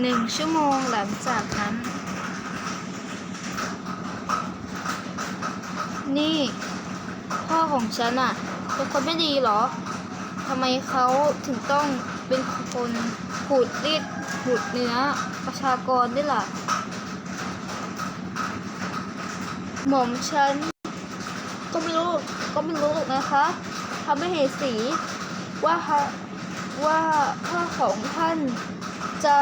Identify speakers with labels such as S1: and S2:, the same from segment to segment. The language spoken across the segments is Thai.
S1: หนึ่งชั่วโมงหลังจากนั้น นี่ พ่อของฉันอะเป็นคนไม่ดีเหรอทำไมเขาถึงต้องเป็นคนขูดรีดขูดเนื้อประชากรด้วยล่ะ หม่อมฉัน ก็ไม่รู้ก็ไม่รู้นะคะทำไม่เห็นสีว่าว่าพ่อของท่าน จะ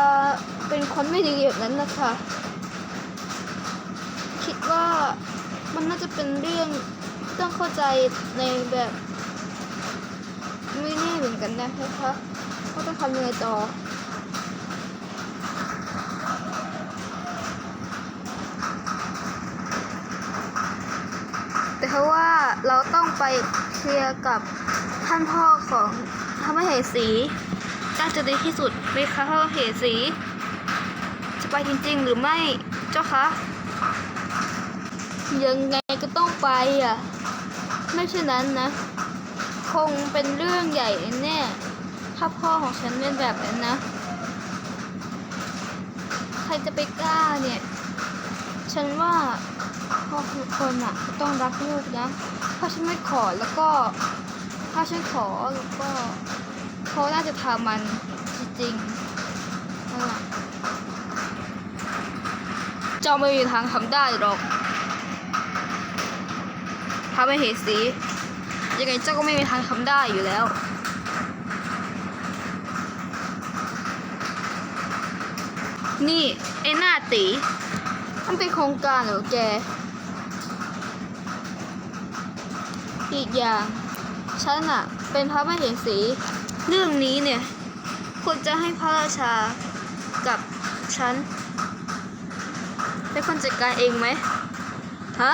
S1: เป็นคนไม่ดีแบบนั้นนะคะ คิดว่ามันน่าจะเป็นเรื่องต้องเข้าใจในแบบไม่แน่เหมือนกันนะคะว่าต้องทำยังไงต่อแต่เพราะว่าเราต้องไปเคลียร์กับท่านพ่อของพระมเหสี น่าจะดีที่สุดไหมคะพระมเหสี จะไปจริงๆ หรือไม่เจ้าคะ ยังไงก็ต้องไปอะ ไม่เช่นนั้นนะ คงเป็นเรื่องใหญ่แน่ถ้าพ่อของฉันเป็นแบบนั้นนะ ใครจะไปกล้าเนี่ย ฉันว่าพ่อทุกคนอะต้องรักลูกนะ ถ้าฉันไม่ขอแล้วก็ ถ้าฉันขอแล้วก็ เขาน่าจะทำมันจริงๆเจ้าไม่มีทางทำได้หรอกถ้าไม่เห็นสี ยังไงเจ้าก็ไม่มีทางทำได้อยู่แล้ว นี่ไอ้หน้าตี มันเป็นโครงการเหรอแก อีกอย่าง ฉันอะเป็นพระมเหสี เรื่องนี้เนี่ยควรจะให้พระราชากับฉันเป็นคนจัดการเองไหมฮะ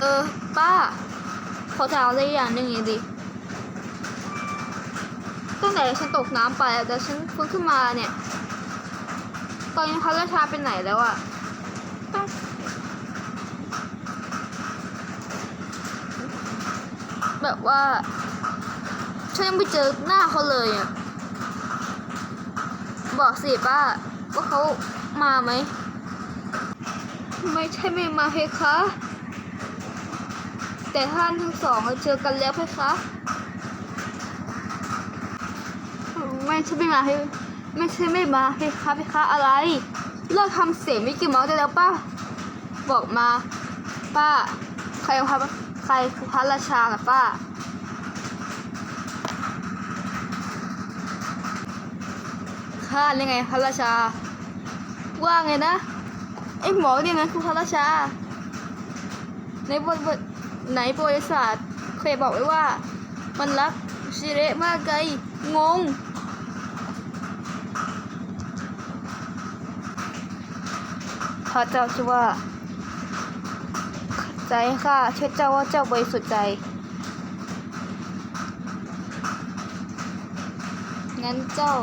S1: เออ ป้า ขอถามอะไรอย่างหนึ่งอย่างดิตั้งแต่ฉันตกน้ำไปแต่ฉันฟื้นขึ้นมาเนี่ย ตอนนี้พระราชาเป็นไหนแล้วอะต้ง แบบว่าฉันยังไม่เจอหน้าเขาเลยอะบอกสิป้าว่าเขามาไหม ไม่ใช่ไม่มาเพคะ แต่ท่านทั้งสองเจอกันแล้วเพคะ ไม่ใช่ไม่มาเพไม่ใช่ไม่มาเพคะเพคะอะไร เลิกทำเสียงมิกกี้เมาส์ได้แล้วป้า บอกมา ป้า ใครพระใค รคือพระราชาล่ะป้า ข้านี่ไงพระราชา ว่าไงนะ ไอ้หมอเนี่ยนะคือพระราชา ในบทบทไหนประวัติศาสตร์เคยบอกไว้ว่า มันรักชิเระมากไกลงงพระเจ้าชื่อว่า ใจข้าเชื่อเจ้าว่าเจ้าบริสุทธิ์ใจ งั้นเจ้า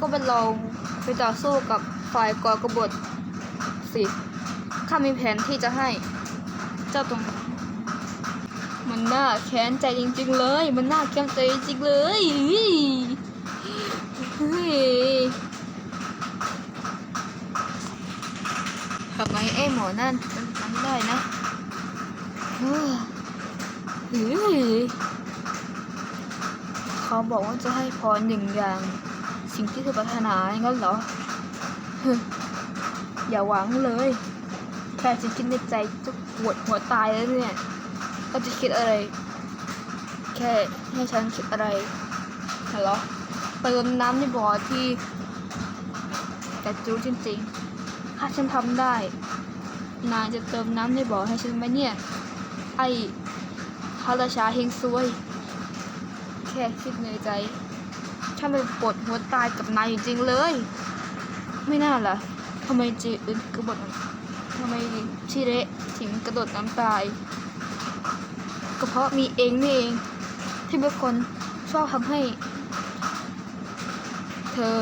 S1: ก็เป็นลองไปต่อสู้กับฝ่ายก่อกบฏสิข้ามีแผนที่จะให้ เจ้าตรงมันน่าแค้นใจจริงๆเลย มันน่าแค้นใจจริงๆเลยเฮ้ย ทำไมไอ้หมอนั่นมันทำได้นะเฮ้ยเขาบอกว่าจะให้พรหนึ่งอย่าง สิ่งที่เธอปรารถนาอย่างนั้นเหรอ อย่าหวังเลย แค่จะคิดในใจจะปวดหัวตายแล้วเนี่ย ก็จะคิดอะไร แค่ให้ฉันคิดอะไรเหรอไปรดน้ำในบ่อที่แต่จูจริงๆ ถ้าฉันทำได้ นายจะเติมน้ำในบ่อให้ฉันไหมเนี่ย ไอ้พระราชาเฮงซวย แค่คิดในใจ ฉันไปปวดหัวตายกับนายจริงๆเลย ไม่น่าล่ะทำไมจีอึนกระบดทำไมชิเระถึงกระโดดน้ำตาย ก็เพราะมีเองนี่เอง ที่เป็นคนชอบทำให้ เธอ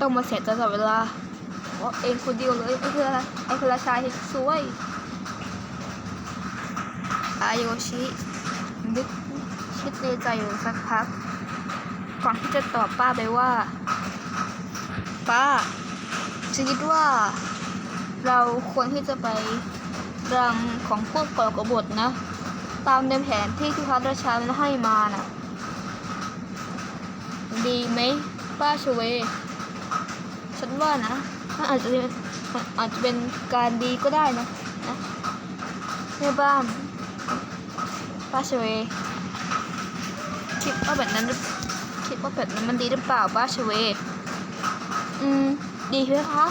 S1: ต้องมาเสียใจตลอดเวลา เพราเองคนเดียวเลยไอ้คืออะไรไอ้คือราชาเฮกซวยอายโยชินึกคิดในใจอยู่สักพัก ก่อนที่จะตอบป้าไปว่า ป้าฉันคิดว่า เราควรที่จะไปรังของพวกกรกบฏนะ ตามในแผนที่ที่พระราชาให้มาน่ะ ดีไหมป้าชเว ฉันว่านะมันอาจจะเป็นมันอาจจะเป็นการดีก็ได้นะนะแม่บ้านป้าชเวคิดว่าแบบนั้นคิดว่าแบบนั้นมันดีหรือเปล่าป้าชเวอืมดีไหมคะ